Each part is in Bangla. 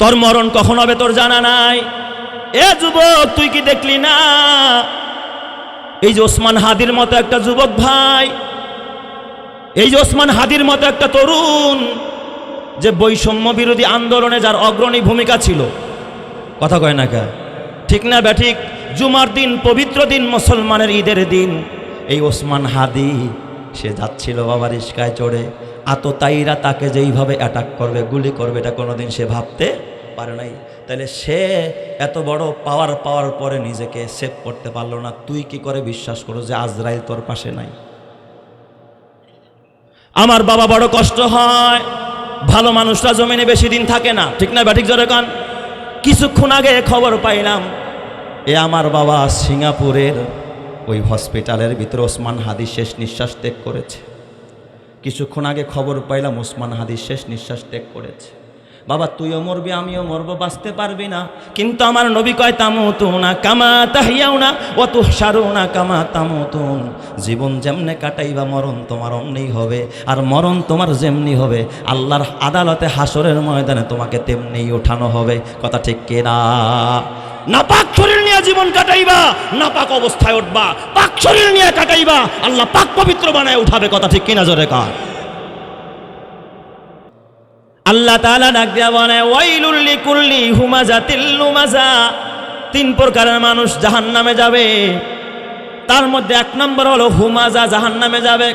তোর মরণ কখন হবে তোর জানা নাই? এ যুবক, তুই কি দেখলি না? এই যে ওসমান হাদির মতো একটা যুবক ভাই, এই যে ওসমান হাদির মতো একটা তরুণ, যে বৈষম্য বিরোধী আন্দোলনে যার অগ্রণী ভূমিকা ছিল। কথা কয় না কে? ঠিক না ব্যাঠিক জুমার দিন, পবিত্র দিন, মুসলমানের ঈদের দিন। এই ওসমান হাদি, সে যাচ্ছিল বাবার ইস্কায় চড়ে। আততায়ীরা তাকে যেইভাবে অ্যাটাক করবে, গুলি করবে, এটা কোনোদিন সে ভাবতে পারে নাই। তাহলে সে এত বড় পাওয়ার পাওয়ার পরে নিজেকে সেভ করতে পারল না। তুই কি করে বিশ্বাস করো যে আজরাইল তোর পাশে নাই? আমার বাবা বড় কষ্ট হয়। ভালো মানুষরা জমিনে বেশি দিন থাকে না। ঠিক না ব্যাঠিক জোরে কান? কিছুক্ষণ আগে খবর পাইলাম, এ আমার বাবা সিঙ্গাপুরের ওই হসপিটালের ভিতরে ওসমান হাদি শেষ নিঃশ্বাস ত্যাগ করেছে। কিছুক্ষণ আগে খবর পাইলাম, ওসমান হাদি শেষ নিঃশ্বাস ত্যাগ করেছে। বাবা, তুইও মরবি, আমিও মরবো, বাঁচতে পারবি না। কিন্তু আমার নবী কয়, তামুতুন না কামা তাহিয়াও না অত সারো না কামা তামো তামুতুন। জীবন যেমনে কাটাইবা, মরণ তোমার অমনি হবে। আর মরণ তোমার যেমনি হবে, আল্লাহর আদালতে হাসরের ময়দানে তোমাকে তেমনি ওঠানো হবে। কথা ঠিক কেনা নাপাক শরীর নিয়ে জীবন কাটাইবা, নাপাক অবস্থায় উঠবা, পাক শরীর নিয়ে কাটাইবা, আল্লাহ পাক পবিত্র বানায় উঠাবে। কথা ঠিক কিনা জোরে কার আল্লাহ তাআলা ডাক দেয়া বলে ওয়াইলুল্লি কুল্লি হুমাজা তিল্লুমাজা তিন প্রকারের মানুষ জাহান্নামে যাবে। তার মধ্যে এক নম্বর হলো হুমাজা জাহান্নামে যাবে,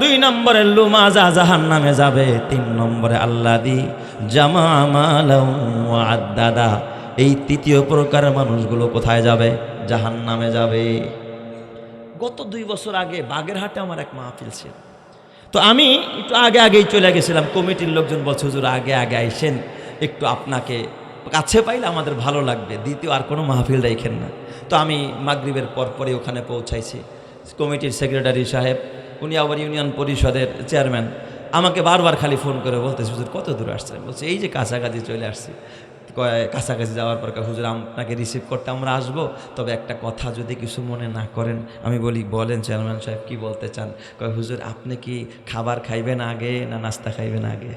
দুই নম্বরে লুমাজা জাহান্নামে যাবে, তিন নম্বরে আল্লাহ দি জামা আদাদা। এই তৃতীয় প্রকারের মানুষগুলো কোথায় যাবে? জাহান্নামে যাবে। গত দুই বছর আগে বাগেরহাটে আমার এক মাহফিল ছিল। তো আমি একটু আগে আগেই চলে গেছিলাম। কমিটির লোকজন বলছে, হুজুর, আগে আগে আইসেন, একটু আপনাকে কাছে পাইলে আমাদের ভালো লাগবে, দ্বিতীয় আর কোনো মাহফিল রাইখেন না। তো আমি মাগরিবের পর পরে ওখানে পৌঁছাইছি। কমিটির সেক্রেটারি সাহেব, উনি আবার ইউনিয়ন পরিষদের চেয়ারম্যান, আমাকে বারবার খালি ফোন করে বলতেছে, হুজুর, কত দূর আসছেন? বলছে, এই যে কাছাকাছি চলে আসছি। কাছাকাছি যাওয়ার পর হুজুর, আপনাকে রিসিভ করতে আমরা আসব। তবে একটা কথা যদি কিছু মনে না করেন, আমি বলি, বলেন চেয়ারম্যান সাহেব, কি বলতে চান? কয়, হুজুর, আপনি কি খাবার খাইবেন আগে না নাস্তা খাইবেন আগে?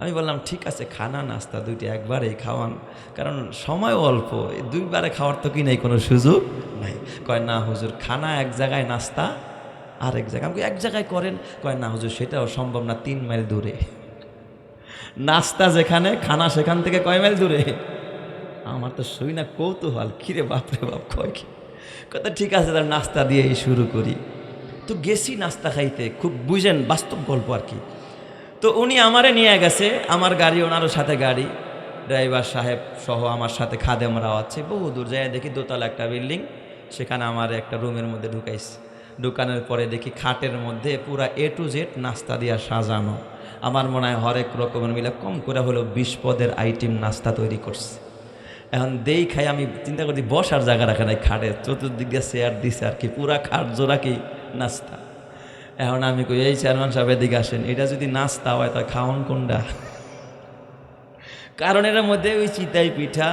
আমি বললাম, ঠিক আছে, খানা, নাস্তা দুইটি একবারেই খাওয়ান। কারণ সময় অল্প দুইবারে খাওয়ার তো কি নেই, কোনো সুযোগ নাই। কয়, না হুজুর, খানা এক জায়গায়, নাস্তা আর এক জায়গায়। আমাকে এক জায়গায় করেন। কয়, না হুজুর, সেটাও সম্ভব না, তিন মাইল দূরে। নাস্তা যেখানে, খানা সেখান থেকে কয় মাইল দূরে? আমার তো শুই না কৌতূহল। কিরে বাপরে বাপ, কয় কি? কথা ঠিক আছে তার নাস্তা দিয়েই শুরু করি। তো গেছি নাস্তা খাইতে, খুব বুঝেন, বাস্তব গল্প আর কি। তো উনি আমারে নিয়ে গেছে, আমার গাড়ি, ওনারও সাথে গাড়ি। ড্রাইভার সাহেব সহ আমার সাথে খাদেমরাও আছে, বহু দূর যায়, দেখি দোতলা একটা বিল্ডিং, সেখানে আমার একটা রুমের মধ্যে ঢুকাইছে। ঢুকানোর পরে দেখি খাটের মধ্যে পুরা এ টু জেড নাস্তা দিয়া সাজানো। আমার মনে হয় হরেক রকমের মিলে কম করে হলো বিশ পদের আইটেম নাস্তা তৈরি করছে। এখন দেই খাই আমি চিন্তা করছি, বসার জায়গা রাখে নাই, খাটে। চতুর্দিক দিয়ে চেয়ার দিছে আর কি, পুরা খাট জোড়া কি নাস্তা। এখন আমি কই, এই চেয়ারম্যান সাহেব এদিকে আসেন, এটা যদি নাস্তা হয় তা খাওয়ান কোনটা? কারণ এর মধ্যে ওই চিতাই পিঠা,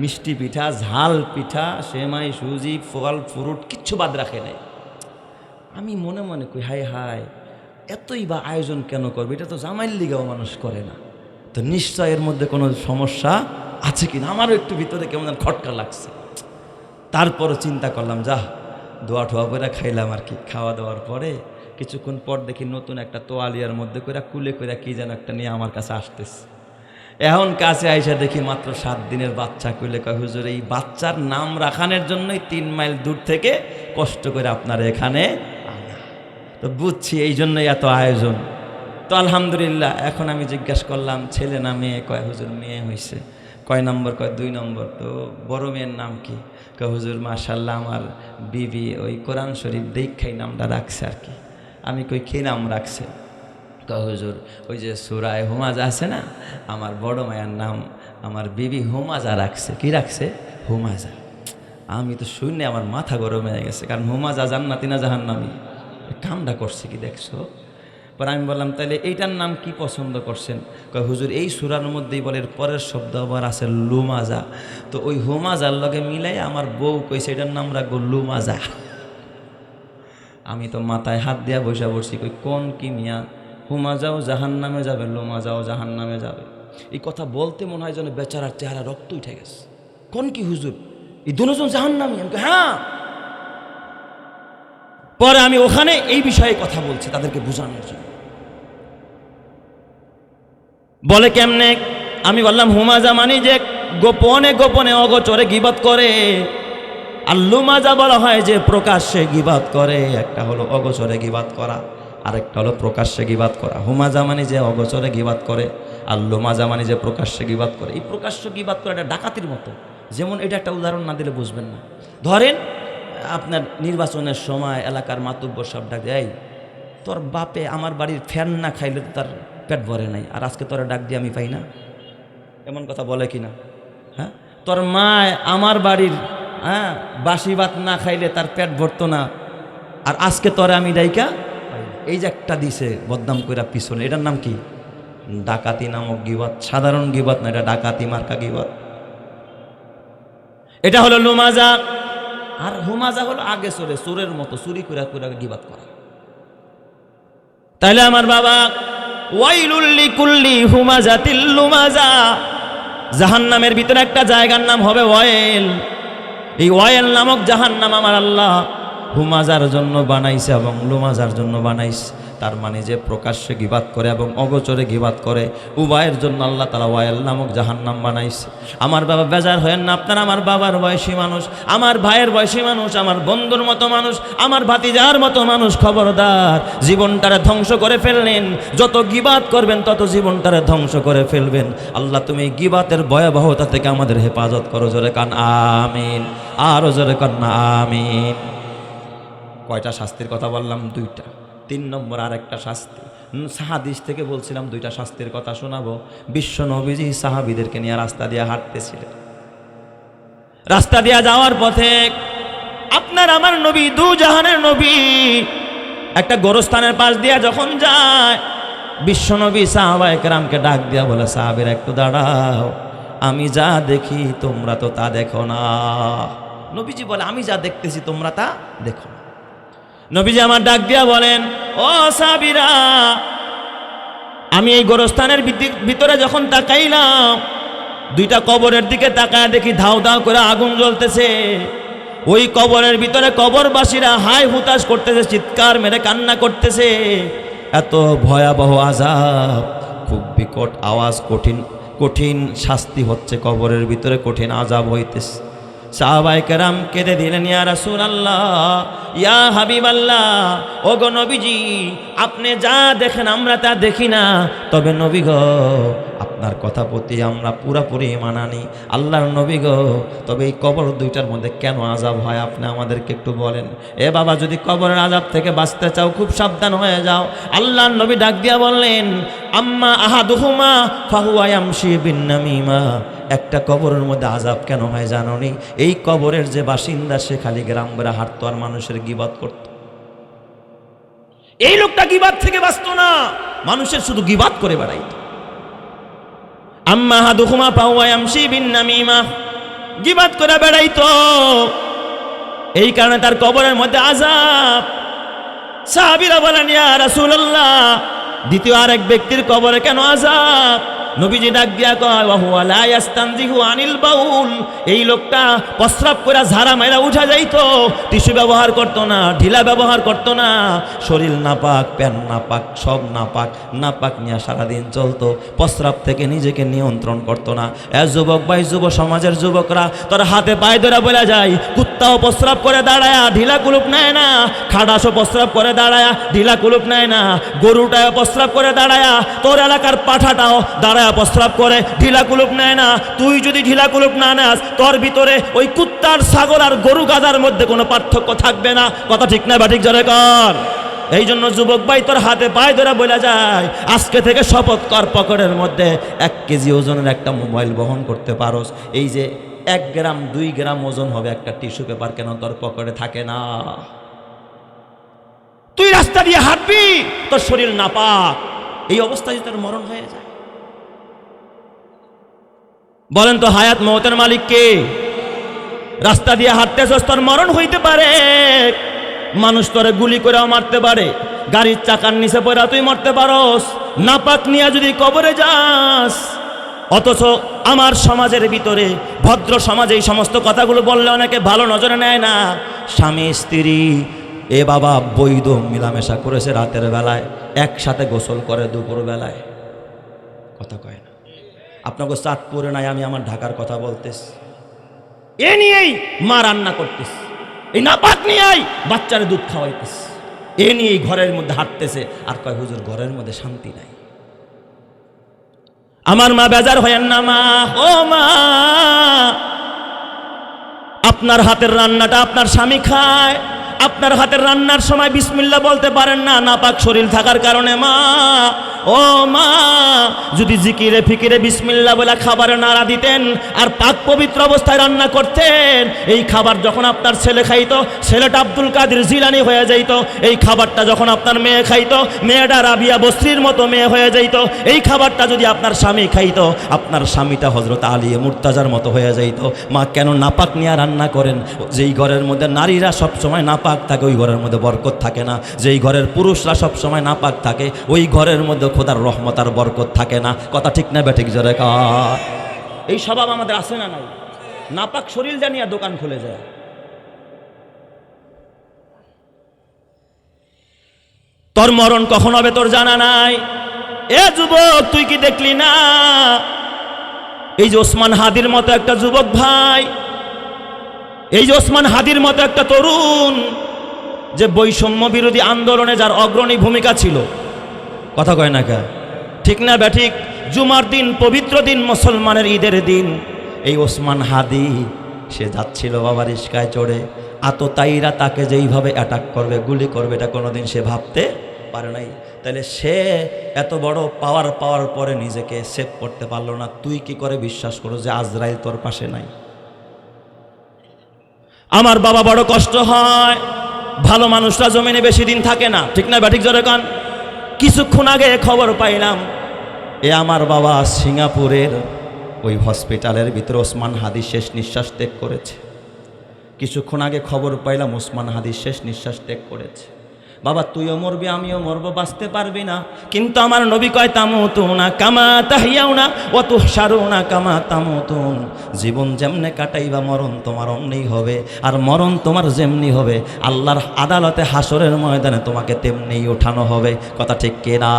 মিষ্টি পিঠা, ঝাল পিঠা, সেমাই, সুজি, ফল, ফ্রুট, কিচ্ছু বাদ রাখে নাই। আমি মনে মনে কই হাই হাই এতই বা আয়োজন কেন করবে? এটা তো জামাইল লিগাও মানুষ করে না। তো নিশ্চয় এর মধ্যে কোনো সমস্যা আছে কিনা? আমারও একটু ভিতরে কেমন যেন খটকা লাগছে। তারপরও চিন্তা করলাম যা দোয়া ঠোয়া করে খাইলাম আর কি। খাওয়া দাওয়ার পরে কিছুক্ষণ পর দেখি নতুন একটা তোয়ালিয়ার মধ্যে করে কুলে করে কি যেন একটা নিয়ে আমার কাছে আসতেছে। এখন কাছে আইসা দেখি মাত্র সাত দিনের বাচ্চা কইলে কয়, হুজুর, এই বাচ্চার নাম রাখানোর জন্যই তিন মাইল দূর থেকে কষ্ট করে আপনার এখানে। তো বুঝছি এই জন্যই এত আয়োজন। তো আলহামদুলিল্লাহ, এখন আমি জিজ্ঞাসা করলাম, ছেলে না মেয়ে? কয়, হুজুর, মেয়ে হয়েছে কয়, নম্বর? কয়, দুই নম্বর। তো বড় মেয়ের নাম কি? কয়, হুজুর মাশাল্লাহ আমার বিবি ওই কোরআন শরীফ দীক্ষাই নামটা রাখছে আর কি। আমি কই, কী নাম রাখছে? কয়, হুজুর, ওই যে সুরায় হুমাজা আছে না, আমার বড় মায়ের নাম, আমার বিবি হুমাজা রাখছে। কি রাখছে? হুমাজা। আমি তো শুনে আমার মাথা গরম হয়ে গেছে, কারণ হুমাজা জান্নাতি না জাহান্নামি? কামটা করছে কি দেখছ? পর আমি বললাম তাহলে এইটার নাম কি পছন্দ করছেন? কয়, হুজুর, এই সুরার মধ্যেই বলে পরের শব্দ আবার আছে লুমাজা। তো ওই হুমাজার লগে মিলাই আমার বউ কইছে, এটার নাম রাখব লুমাজা। আমি তো মাথায় হাত দিয়া বসে বসছি কই, কোন কি মিয়া? হুমা যাও জাহান নামে যাবে লোমা যাও জাহান নামে যাবে। এই কথা বলতে মনে হয় যেন বেচারার চেহারা রক্ত উঠে গেছে। কোন কি হুজুর? এই দুজন জাহান নামি হ্যাঁ পরে আমি ওখানে এই বিষয়ে কথা বলছি তাদেরকে বোঝানোর জন্য। বলে কেমনে? আমি বললাম, হুমাজা মানি যে গোপনে গোপনে অগোচরে গিবাত করে। আর লুমাজা বলা হয় যে প্রকাশ্যে গিবাত করে, একটা হলো অগোচরে গিবাত করা, আরেকটা হলো প্রকাশ্যে গিবাত করা। হুমাজা মানে যে অগোচরে গিবাত করে, আর লুমাজা মানে যে প্রকাশ্যে গিবাত করে। এই প্রকাশ্য গিবাত করে এটা ডাকাতির মতো। যেমন এটা একটা উদাহরণ না দিলে বুঝবেন না। ধরেন আপনার নির্বাচনের সময় এলাকার মাতব্য সব ডাক এই, তোর বাপে আমার বাড়ির ফ্যান না খাইলে তো তার পেট ভরে নাই, আর আজকে তোরা ডাক দিয়ে আমি পাই না? এমন কথা বলে কি না হ্যাঁ? তোর মা আমার বাড়ির হ্যাঁ বাসি ভাত না খাইলে তার পেট ভরতো না, আর আজকে তোরে আমি ডাইকা এই যে একটা দিছে বদনাম কইরা পিছনে, এটার নাম কি? ডাকাতি নামক গিবাত, সাধারণ গিবাত না, এটা ডাকাতি মার্কা গিবাত। এটা হলো লুমাজা আর হুমাজা হলো আগে চলে চোরের মতো চুরি করে করে গিবাদ করা। তাহলে আমার বাবা ওয়াইলুল্লি কুল্লি হুমাজা তিল্লুমাজা জাহান নামের ভিতরে একটা জায়গার নাম হবে ওয়েল এই ওয়েল নামক জাহান নাম আমার আল্লাহ হুমাজার জন্য বানাইছে এবং লুমাজার জন্য বানাইছে। তার মানে যে প্রকাশ্যে গিবাত করে এবং অগোচরে গিবাত করে উবায়ের জন্য আল্লাহ তালা ওয়াইল নামক জাহান্নাম বানাইছে। আমার বাবা বেজার হয়েন না, আপনার আমার বাবার বয়সী মানুষ, আমার ভাইয়ের বয়সী মানুষ, আমার বন্ধুর মতো মানুষ, আমার ভাতিজার মতো মানুষ, খবরদার, জীবনটারে ধ্বংস করে ফেললেন। যত গিবাত করবেন, তত জীবনটারে ধ্বংস করে ফেলবেন। আল্লাহ, তুমি গিবাতের ভয়াবহতা থেকে আমাদের হেফাজত করো জোরে কান, আমিন। আরও জোরে কান, আমিন। কয়টা শাস্তির কথা বললাম? দুইটা। তিন নম্বর আর একটা শাস্তি সাহাদিস থেকে বলছিলাম দুইটা শাস্তির কথা শোনাবো। বিশ্ব নবীজি সাহাবিদেরকে নিয়ে রাস্তা দিয়ে হাঁটতেছিলেন। রাস্তা দিয়ে যাওয়ার পথে আপনার আমার নবী, দু জাহানের নবী একটা গোরস্থানের পাশ দিয়া যখন যায় বিশ্বনবী সাহাবায়ক রামকে ডাক দিয়া বলে, সাহাবের, একটু দাঁড়াও। আমি যা দেখি তোমরা তো তা দেখো না। নবীজি বলে, আমি যা দেখতেছি তোমরা তা দেখো নবীজি আমার ডাক দিয়া বলেন, ও সাবিরা আমি এই গোরস্থানের ভিতি- ভিতরে যখন তাকাইলাম, দুইটা কবরের দিকে তাকায় দেখি ধাও ধাও করে আগুন জ্বলতেছে। ওই কবরের ভিতরে কবরবাসীরা হাই হুতাশ করতেছে, চিৎকার মেরে কান্না করতেছে। এত ভয়াবহ আজাব খুব বিকট আওয়াজ, কঠিন কঠিন শাস্তি হচ্ছে কবরের ভিতরে, কঠিন আজাব হইতেছে। সাহাবাই কেরাম কেঁদে দিলেন, ইয়া রাসুল আল্লাহ ইয়া হাবিব আল্লাহ ও গো নবীজি, আপনি যা দেখেন আমরা তা দেখি না। তবে নবী গো আপনার কথা প্রতি আমরা পুরাপুরি মানানি আল্লাহর নবী গো, তবে এই কবর দুইটার মধ্যে কেন আজাব হয় আপনি আমাদেরকে একটু বলেন? এ বাবা, যদি কবরের আজাব থেকে বাঁচতে চাও, খুব সাবধান হয়ে যাও। আল্লাহর নবী ডাক দিয়া বললেন, আম্মা আহাদুহুমা ফাহুয়া ইয়ামশি বিন্নামিমা। একটা কবরের মধ্যে আজাব কেন হয় জানো নি এই কবরের যে বাসিন্দা, সে খালি গ্রাম বেড়া হাঁটতো আর মানুষের গিবাদ করত। এই লোকটা গিবাদ থেকে বাঁচত না। মানুষের শুধু গিবাদ করে বেড়াইত। আম্মা হাদুকুমা পাওয়ায়ামসি বিন নামিমা। গিবাদ করে বেড়াইতো। এই কারণে তার কবরের মধ্যে আজাব সাহাবিরা বলেন, ইয়া রাসূলুল্লাহ, দ্বিতীয় আরেক ব্যক্তির কবরে কেন আজাব নবীজি ডাক দিয়া কয় ওয়াহুয়া লা ইয়াস্তানজিহু আনিল বাউল। এই লোকটা প্রস্রাব করে ঝাড়া মেরা উঠা যাইতো। টিস্যু ব্যবহার করতো না, ঢিলা ব্যবহার করতো না। শরীর নাপাক, প্যান নাপাক, সব নাপাক নাপাক নিয়ে সারাদিন চলতো। প্রস্রাব থেকে নিজেকে নিয়ন্ত্রণ করতো না। এ যুবক ভাই, যুব সমাজের যুবকরা, তোর হাতে পায়ে ধরে বলে যায়, কুত্তাও প্রস্রাব করে দাঁড়ায়া, ঢিলা কুলুপ নেয় না। খাডাসও প্রস্রাব করে দাঁড়ায়া, ঢিলা কুলুপ নেয় না। গরুটাও প্রস্রাব করে দাঁড়ায়া, তোর এলাকার পাঠাটাও দাঁড়ায়া প্রস্রাব করে, ঢিলা কুলুপ নেয় না। তুই যদি ঢিলা কুলুপ না নেস, তোর ভিতরে ওই কুত্তার, ছাগল আর গরু গাদার মধ্যে কোনো পার্থক্য থাকবে না। কথা ঠিক না বা ঠিক জোরে কর। এই জন্য যুবক ভাই, তোর হাতে পায়ে ধরে বলে যায়, আজকে থেকে শপথ কর পকেটের মধ্যে এক কেজি ওজনের একটা মোবাইল বহন করতে পারোস। এই যে এক গ্রাম, দুই গ্রাম ওজন হবে একটা টিস্যু পেপার কেন তোর পকেটে থাকে না? তুই রাস্তা দিয়ে হাঁটবি, তোর শরীর নাপাক। এই অবস্থায় তোর মরণ হয়ে যায় বলেন তো হায়াত মহতের মালিক কে? রাস্তা দিয়ে হাঁটতেছস তোর মরণ হইতে পারে। মানুষ তোরে গুলি করেও মারতে পারে। গাড়ির চাকার নিচে পড়া তুই মরতে পারস। নাপাক নিয়ে যদি কবরে যাস। অথচ আমার সমাজের ভিতরে, ভদ্র সমাজে এই সমস্ত কথাগুলো বললে অনেকে ভালো নজরে নেয় না। স্বামী, স্ত্রী, এ বাবা বৈধ মিলামেশা করেছে রাতের বেলায়, একসাথে গোসল করে দুপুর বেলায় কথা কয় আপনাকে চাঁদপুরে নাই, আমি আমার ঢাকার কথা বলতেছি। এ নিয়েই মা রান্না করতেস এই নাপাক নিয়েই বাচ্চারে দুধ খাওয়াইতেস এ নিয়েই ঘরের মধ্যে হাঁটতেছে। আর কয়, হুজুর, ঘরের মধ্যে শান্তি নাই। আমার মা বেজার হয়েন না মা, ও মা, আপনার হাতের রান্নাটা আপনার স্বামী খায়। আপনার হাতের রান্নার সময় বিসমিল্লা বলতে পারেন না, নাপাক শরীর থাকার কারণে মা ও মা, যদি জিকিরে ফিকিরে বিসমিল্লা বলে খাবারে নাড়া দিতেন আর পাক পবিত্র অবস্থায় রান্না করতেন, এই খাবার যখন আপনার ছেলে খাইতো, ছেলেটা আব্দুল কাদের জিলানি হয়ে যাইতো, এই খাবারটা যখন আপনার মেয়ে খাইতো, মেয়েটা রাবিয়া বস্ত্রীর মতো মেয়ে হয়ে যাইতো, এই খাবারটা যদি আপনার স্বামী খাইতো, আপনার স্বামীটা হজরত আলী মুর্তাজার মতো হয়ে যাইতো। মা, কেন নাপাক নিয়ে রান্না করেন? যেই ঘরের মধ্যে নারীরা সব সময় নাপাক থাকে, ওই ঘরের মধ্যে বরকত থাকে না। যেই ঘরের পুরুষরা সব সময় নাপাক থাকে, ওই ঘরের মধ্যে খোদার রহমত আর বরকত থাকে না। কথা ঠিক না বেঠিক জোরে এই স্বভাব আমাদের আছে না নাই? নাপাক শরীর জানিয়া দোকান খুলে যায়। তোর মরণ কখন হবে তোর জানা নাই? এ যুবক, তুই কি দেখলি না? এই যে ওসমান হাদির মতো একটা যুবক ভাই, এই যে ওসমান হাদির মতো একটা তরুণ, যে বৈষম্য বিরোধী আন্দোলনে যার অগ্রণী ভূমিকা ছিল। কথা কয় না কে ঠিক না ব্যাঠিক জুমার দিন, পবিত্র দিন, মুসলমানের ঈদের দিন। এই ওসমান হাদি, সে যাচ্ছিল বাবার ইস্কায় চড়ে। আততায়ীরা তাকে যেইভাবে অ্যাটাক করবে, গুলি করবে, এটা কোনোদিন সে ভাবতে পারে নাই। তাহলে সে এত বড় পাওয়ার পাওয়ার পরে নিজেকে সেভ করতে পারল না। তুই কি করে বিশ্বাস করো যে আজরাইল তোর পাশে নাই? আমার বাবা বড় কষ্ট হয়। ভালো মানুষরা জমিনে বেশি দিন থাকে না। ঠিক না ব্যাঠিক জোরে কান? কিছুক্ষণ আগে খবর পাইলাম এ আমার বাবা সিঙ্গাপুরের ওই হসপিটালের ভিতরে ওসমান হাদি শেষ নিঃশ্বাস ত্যাগ করেছে। কিছুক্ষণ আগে খবর পাইলাম ওসমান হাদি শেষ নিঃশ্বাস ত্যাগ করেছে। বাবা, তুইও মরবি, আমিও মরবো, বাঁচতে পারবি না। কিন্তু আমার নবী কয়, তামুতুন না কামা তাহিয়াও না ও তু না কামা তামো তামুতুন। জীবন যেমনে কাটাইবা, মরণ তোমার অমনি হবে। আর মরণ তোমার যেমনি হবে, আল্লাহর আদালতে হাসরের ময়দানে তোমাকে তেমনি ওঠানো হবে। কথা ঠিক কেনা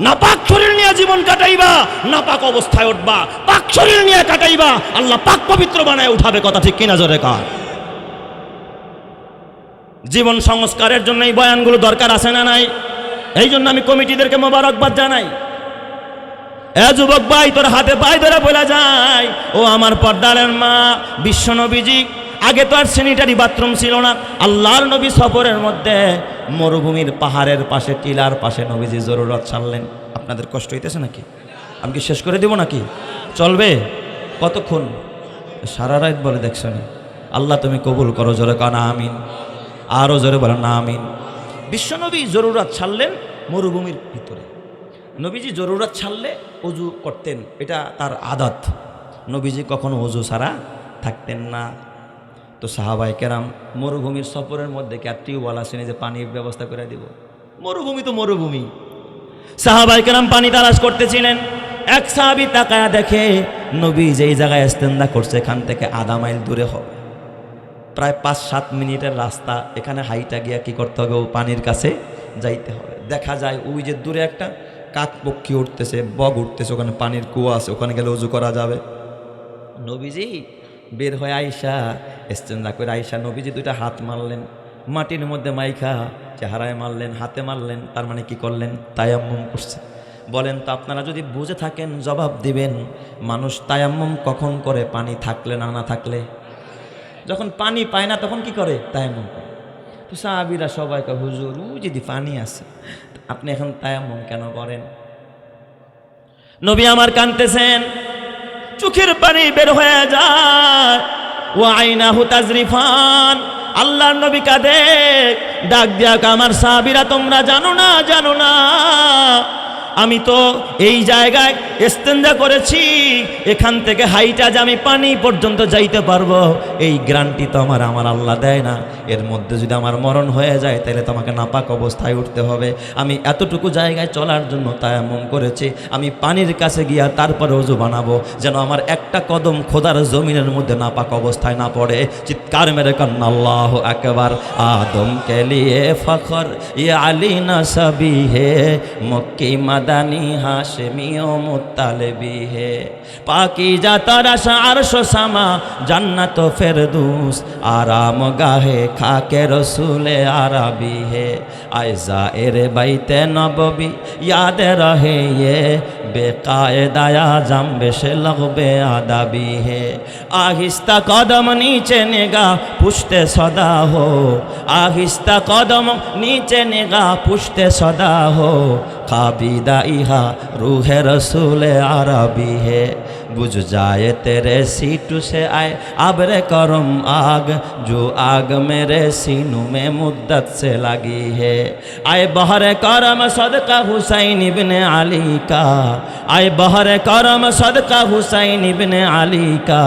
নাপাক শরীর নিয়ে জীবন কাটাইবা, নাপাক অবস্থায় উঠবা, পাক শরীর নিয়ে কাটাইবা, আল্লাহ পাক পবিত্র বানায় উঠাবে। কথা ঠিক কিনা জোরে কার জীবন সংস্কারের জন্য এই বয়ানগুলো দরকার আছে না নাই? এই জন্য আমি কমিটিদেরকে মোবারকবাদ জানাই। এ যুবক ভাই, তোর হাতে পায়ে ধরে বলে যায় ও আমার পর্দারের মা, বিশ্ব নবীজি, আগে তো আর স্যানিটারি বাথরুম ছিল না। আল্লাহর নবী সফরের মধ্যে মরুভূমির পাহাড়ের পাশে, টিলার পাশে নবীজি জরুরত ছাড়লেন। আপনাদের কষ্ট হইতেছে নাকি? আমি কি শেষ করে দেব নাকি? চলবে? কতক্ষণ? সারা রাত বলে দেখছ আল্লাহ তুমি কবুল করো, জোরে কানা, আমিন। আরও জোরে বলেন না আমিন। বিশ্বনবী জরুরাত ছাড়লেন মরুভূমির ভিতরে। নবীজি জরুরাত ছাড়লে অজু করতেন, এটা তার আদত। নবীজি কখনো অজু ছাড়া থাকতেন না। তো সাহাবাই কেরাম মরুভূমির সফরের মধ্যে কি টিউবওয়াল আসেনি যে পানির ব্যবস্থা করে দিব। মরুভূমি তো মরুভূমি। সাহাবাই কেরাম পানি তালাশ করতেছিলেন। এক সাহাবি তাকায়া দেখে, নবী যেই জায়গায় ইস্তেন্দা করছে, এখান থেকে আধা মাইল দূরে হবে। প্রায় পাঁচ, সাত মিনিটের রাস্তা। এখানে হাইটা গিয়া কি করতে হবে? ও পানির কাছে যাইতে হবে। দেখা যায় ওই যে দূরে একটা কাক পক্ষী উঠতেছে, বগ উঠতেছে, ওখানে পানির কুয়া আছে, ওখানে গেলে উজু করা যাবে। নবীজি, বের হয়ে আইসা এস্তেন্দা করে আইসা নবীজি দুইটা হাত মারলেন, মাটির মধ্যে মাইখা চেহারায় মারলেন, হাতে মারলেন, তার মানে কি করলেন? তায়াম্মম করছে। বলেন, তো আপনারা যদি বুঝে থাকেন, জবাব দিবেন, মানুষ তায়াম্মম কখন করে পানি থাকলে না না থাকলে? যখন পানি পায় না, তখন কি করে? তায়াম্মম করে। তো সাহাবিরা সবাই কয়, হুজুর যদি পানি আছে আপনি এখন তায়াম্মম কেন করেন? নবী আমার কানতেছেন, চোখের পানি বের হয়ে যায়। ও আইনা হুতাজরিফান আল্লাহর নবী কাঁদে, ডাক দিয়া আমার সাহাবিরা তোমরা জানো না জানো না। আমি তো এই জায়গায় এস্তেঞ্জা করেছি। এখান থেকে হাইটা যে আমি পানি পর্যন্ত যাইতে পারব, এই গ্রান্টি তো আমার আমার আল্লাহ দেয় না। এর মধ্যে যদি আমার মরণ হয়ে যায়, তাহলে তো আমাকে নাপাক অবস্থায় উঠতে হবে। আমি এতটুকু জায়গায় চলার জন্য এমন করেছি। আমি পানির কাছে গিয়া তারপরে অজু বানাবো, যেন আমার একটা কদম খোদার জমিনের মধ্যে নাপাক অবস্থায় না পড়ে। চিৎকার মেরে কান্না, আল্লাহ একবার আদম কে লিয়ে ফখর ইয়ে আলী না সবি হে মক্কি মাদানি হাসেমিও মুতালে বিহে পাকি যাতারা আরশ সামা জান্নাত ফেরদুস, আরাম গাহে খাকে রসুলে আরাবি হে। আয়জা এরে বাইতে নববি, ইয়াদে রহে ইয়ে বেকায়দায়া জামবে সে লগবে আদাবি হে। আহিস্তা কদম নিচে নেগা পুষতে সদা হো। আহিস্তা কদম নিচে নেগা পুষতে সদা হো। কাবিদা इहा रूह रसूल अरबी है। बुझ जाए तेरे सीटू से आए अबरे करम आग जो आग मेरे सीनू में मुद्दत से लगी है आए बहर करम सदका हुसैन इब्ने अली का आए बहर करम सदका हुसैन इब्ने अली का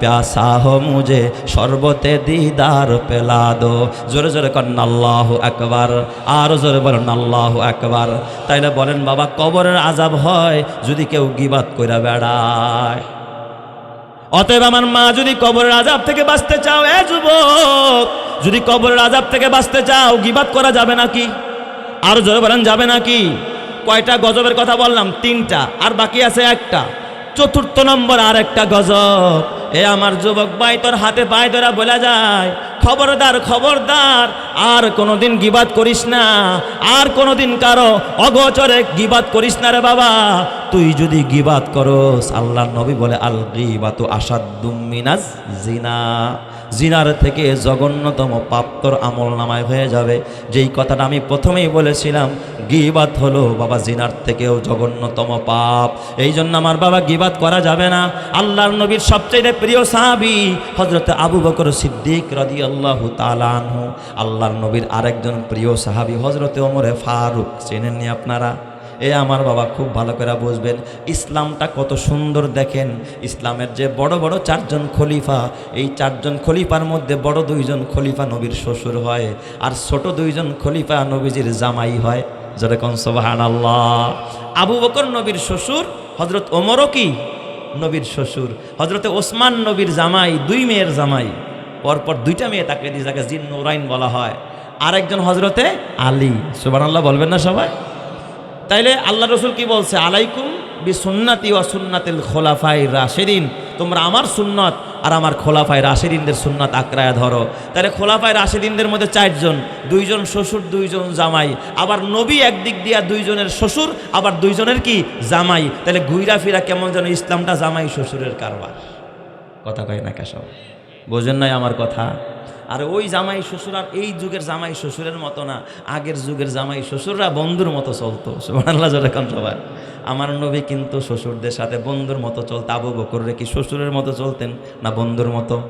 प्यासा हो मुझे शरबते दीदार पिला दो জোরে জোরে করেন আল্লাহ একবার আরও জোরে বলেন আল্লাহ একবার তাইলে বলেন বাবা কবরের আজাব হয় যদি কেউ গিবাত কইরা বেড়ায় অতএব আমার মা যদি কবরের আজাব থেকে বাঁচতে চাও, এ যুবক, যদি কবরের আজাব থেকে বাঁচতে চাও, গিবাদ করা যাবে নাকি? আর জোরে বলেন, যাবে নাকি? কয়টা গজবের কথা বললাম? তিনটা। আর বাকি আছে একটা। চতুর্থ নম্বর আর একটা গজব। এ আমার যুবক ভাই, তোর হাতে পায়ে ধরা বলা যায়। খবরদার খবরদার, আর কোনোদিন গিবাদ করিস না। আর কোনোদিন কারও অগোচরে গিবাদ করিস না রে বাবা। তুই যদি গিবাদ করস, আল্লাহর নবী বলে আল গিবাতু আসাদুমিনাজ জিনা। জিনার থেকে জঘন্যতম পাপ্তর আমল নামায় হয়ে যাবে। যেই কথাটা আমি প্রথমেই বলেছিলাম গিবাত হলো। বাবা জিনার থেকেও জঘন্যতম পাপ। এই জন্য আমার বাবা গিবাত করা যাবে না। আল্লাহর নবীর সবচেয়ে প্রিয় সাহাবি হজরত আবু বকর সিদ্দিক রদি আল্লাহ তালানহু আল্লাহর নবীর আরেকজন প্রিয় সাহাবি হজরতে ওমরে ফারুক। চেনেননি আপনারা? এ আমার বাবা খুব ভালো করে বুঝবেন। ইসলামটা কত সুন্দর দেখেন। ইসলামের যে বড় বড় চারজন খলিফা, এই চারজন খলিফার মধ্যে বড় দুইজন খলিফা নবীর শ্বশুর হয়। আর ছোট দুইজন খলিফা নবীজির জামাই হয়। যেরকম সোবাহান আল্লাহ আবু বকর নবীর শ্বশুর হজরত ওমরও কি? নবীর শ্বশুর। হজরতে ওসমান নবীর জামাই, দুই মেয়ের জামাই। পরপর দুইটা মেয়ে তাকে দিয়ে যাকে জিন নুরাইন বলা হয়। আরেকজন হজরতে আলী। সুবান আল্লাহ বলবেন না সবাই? তাইলে আল্লাহ রসুল কি বলছে? আলাইকুম বি ওয়া সুন্নাতিল খোলাফাই রাশেদিন। তোমরা আমার সুন্নত আর আমার খোলাফাই রাশেদিনদের সুন্নাত আঁকড়ায় ধরো। তাহলে খোলাফাই রাশেদিনদের মধ্যে চারজন, দুইজন শ্বশুর, দুইজন জামাই। আবার নবী একদিক দিয়া দুইজনের শ্বশুর, আবার দুইজনের কি? জামাই। তাহলে ঘুইরা ফিরা কেমন যেন ইসলামটা জামাই শ্বশুরের কারবার। কথা কয় না কেসব বোঝেন নাই আমার কথা? আর ওই জামাই শ্বশুর আর এই যুগের জামাই শ্বশুরের মতো না। আগের যুগের জামাই শ্বশুররা বন্ধুর মতো চলতো, সুবহানাল্লাহ সবাই। আমার নবী কিন্তু শ্বশুরদের সাথে বন্ধুর মতো চলতো। আবু বকররে কি শ্বশুরের মতো চলতেন না বন্ধুর মতো?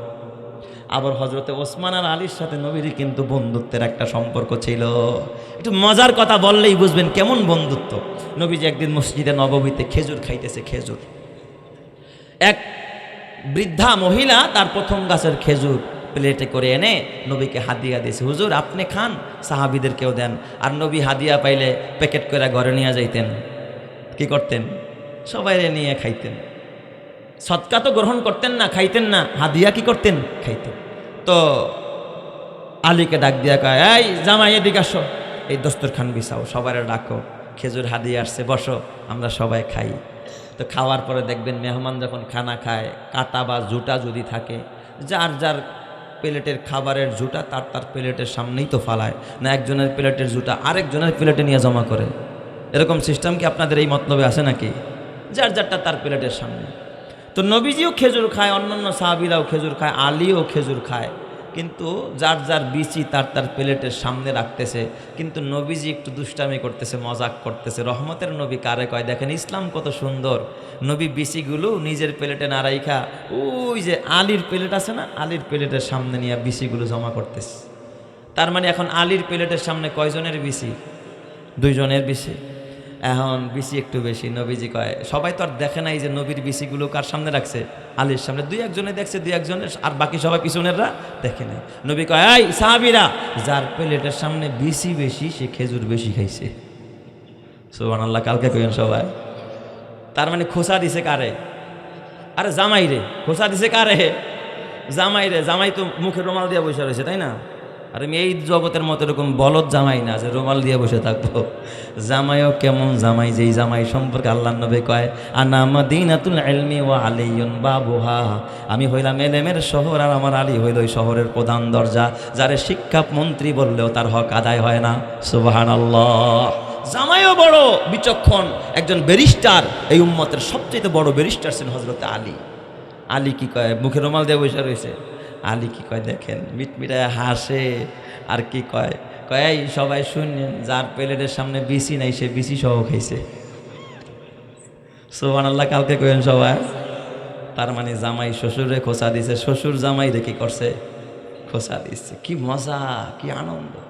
আবার হজরতে ওসমান আর আলীর সাথে নবীরই কিন্তু বন্ধুত্বের একটা সম্পর্ক ছিল। একটু মজার কথা বললেই বুঝবেন কেমন বন্ধুত্ব। নবীজি একদিন মসজিদে নবমীতে খেজুর খাইতেছে, খেজুর। এক বৃদ্ধা মহিলা তার প্রথম গাছের খেজুর প্লেটে করে এনে নবীকে হাদিয়া দিয়েছে। হুজুর, আপনি খান, সাহাবিদেরকেও দেন। আর নবী হাদিয়া পাইলে প্যাকেট করে ঘরে নিয়ে যাইতেন। কি করতেন? সবাই নিয়ে খাইতেন। সৎকা তো গ্রহণ করতেন না, খাইতেন না। হাদিয়া কি করতেন? খাইতেন। তো আলীকে ডাক দিয়া কয়, এই জামাই, এদিকে আসো। এই দস্তরখান বিছাও সবার ডাকো। খেজুর হাদিয়া আসছে, বসো, আমরা সবাই খাই। তো খাওয়ার পরে দেখবেন মেহমান যখন খানা খায়, কাটা বা জুটা যদি থাকে, যার যার প্লেটের খাবারের জুটা তার তার প্লেটের সামনেই তো ফালায়। না একজনের প্লেটের জুটা আরেকজনের প্লেটে নিয়ে জমা করে। এরকম সিস্টেম কি আপনাদের এই মতলবে আছে নাকি? যার যারটা তার প্লেটের সামনে। তো নবীজিও খেজুর খায়, অন্যান্য সাহাবিরাও খেজুর খায়, আলীও খেজুর খায়। কিন্তু যার যার বিচি তার তার প্লেটের সামনে রাখতেছে, কিন্তু নবীজি একটু দুষ্টামি করতেছে, মজাক করতেছে। রহমতের নবী কারে কয়? দেখেন ইসলাম কত সুন্দর। নবী বিচিগুলো নিজের প্লেটে না রাইখা ওই যে আলীর প্লেট আছে না, আলীর প্লেটের সামনে নিয়ে বিচিগুলো জমা করতেছে। তার মানে এখন আলীর প্লেটের সামনে কয়জনের বিচি? দুইজনের বিচি। এখন বিসি একটু বেশি, নবীজি কয়, সবাই তো আর দেখে নাই যে নবীর বিসিগুলো কার সামনে রাখছে, আলীর সামনে। দুই একজনে দেখছে, দুই একজনের আর বাকি সবাই পিছনেররা দেখে নাই। নবী কয়, এই সাহাবিরা, যার প্লেটের সামনে বিসি বেশি, সে খেজুর বেশি খাইছে। সোহান আল্লাহ কালকে কইন সবাই। তার মানে খোসা দিছে কারে? আরে জামাই রে, খোসা দিছে কারে? জামাই রে, জামাই তো মুখে রুমাল দিয়ে বসে রয়েছে, তাই না? আর আমি এই জগতের মতো এরকম বলদ জামাই না, যে রুমাল দিয়ে বসে থাকব। জামাইও কেমন জামাই, যেই জামাই সম্পর্কে আল্লাহ নবী কয়, আনা মদিনাতুল ইলমি ওয়া আলিয়ুন বাবুহা। আমি হইলাম এলেমের শহর, আর আমার আলী হইল ওই শহরের প্রধান দরজা, যারে শিক্ষা মন্ত্রী বললেও তার হক আদায় হয় না। সুবহানাল্লাহ। জামাইও বড় বিচক্ষণ, একজন ব্যারিস্টার। এই উম্মতের সবচেয়ে বড় ব্যারিস্টার ছিলেন হজরত আলী। আলী কি কয়? মুখে রুমাল দিয়ে বসে রয়েছে। আলী কি কয় দেখেন? মিটমিটায় হাসে আর কি কয়? কয়াই সবাই শুনেন যার প্লেটের সামনে বিসি নাই, সে বিসি সহ খাইছে। সোহান আল্লাহ কালকে কয়েন সবাই? তার মানে জামাই শ্বশুরে খোসা দিছে। শ্বশুর জামাই রেখে করছে খোসা দিচ্ছে কি মজা, কি আনন্দ।